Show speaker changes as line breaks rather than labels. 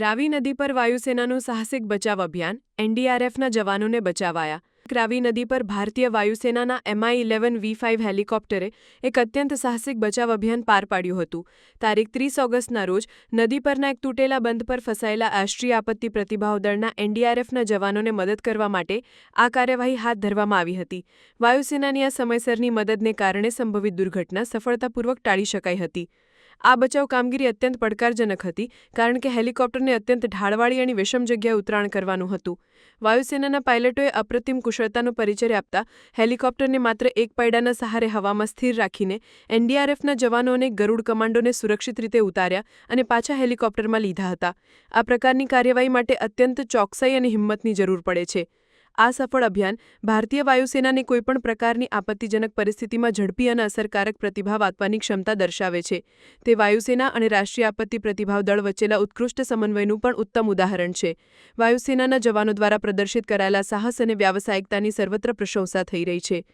રાવી નદી પર વાયુસેનાનું સાહસિક બચાવ અભિયાન, એનડીઆરએફના જવાનોને બચાવાયા. રાવી નદી પર ભારતીય વાયુસેનાના એમઆઈ ઇલેવન વી ફાઇવ હેલિકોપ્ટરે એક અત્યંત સાહસિક બચાવ અભિયાન પાર પાડ્યું હતું. તારીખ ત્રીસ ઓગસ્ટના રોજ નદી પરના એક તૂટેલા બંધ પર ફસાયેલા રાષ્ટ્રીય આપત્તિ પ્રતિભાવ દળના એનડીઆરએફના જવાનોને મદદ કરવા માટે આ કાર્યવાહી હાથ ધરવામાં આવી હતી. વાયુસેનાની આ સમયસરની મદદને કારણે સંભવિત દુર્ઘટના સફળતાપૂર્વક ટાળી શકાઈ હતી. આ બચાવ કામગીરી અત્યંત પડકારજનક હતી, કારણ કે હેલિકોપ્ટરને અત્યંત ઢાળવાળી અને વિષમ જગ્યાએ ઉતરાણ કરવાનું હતું. વાયુસેનાના પાયલટોએ અપ્રતિમ કુશળતાનો પરિચય આપતા હેલિકોપ્ટરને માત્ર એક પૈડાના સહારે હવામાં સ્થિર રાખીને એનડીઆરએફના જવાનો અને ગરુડ કમાન્ડોને સુરક્ષિત રીતે ઉતાર્યા અને પાછા હેલિકોપ્ટરમાં લીધા હતા. આ પ્રકારની કાર્યવાહી માટે અત્યંત ચોકસાઈ અને હિંમતની જરૂર પડે છે. આ સફળ અભિયાન ભારતીય વાયુસેનાને કોઈપણ પ્રકારની આપત્તિજનક પરિસ્થિતિમાં ઝડપી અને અસરકારક પ્રતિભાવ આપવાની ક્ષમતા દર્શાવે છે. તે વાયુસેના અને રાષ્ટ્રીય આપત્તિ પ્રતિભાવ દળ વચ્ચેના ઉત્કૃષ્ટ સમન્વયનું પણ ઉત્તમ ઉદાહરણ છે. વાયુસેનાના જવાનો દ્વારા પ્રદર્શિત કરાયેલા સાહસ અને વ્યાવસાયિકતાની સર્વત્ર પ્રશંસા થઈ રહી છે.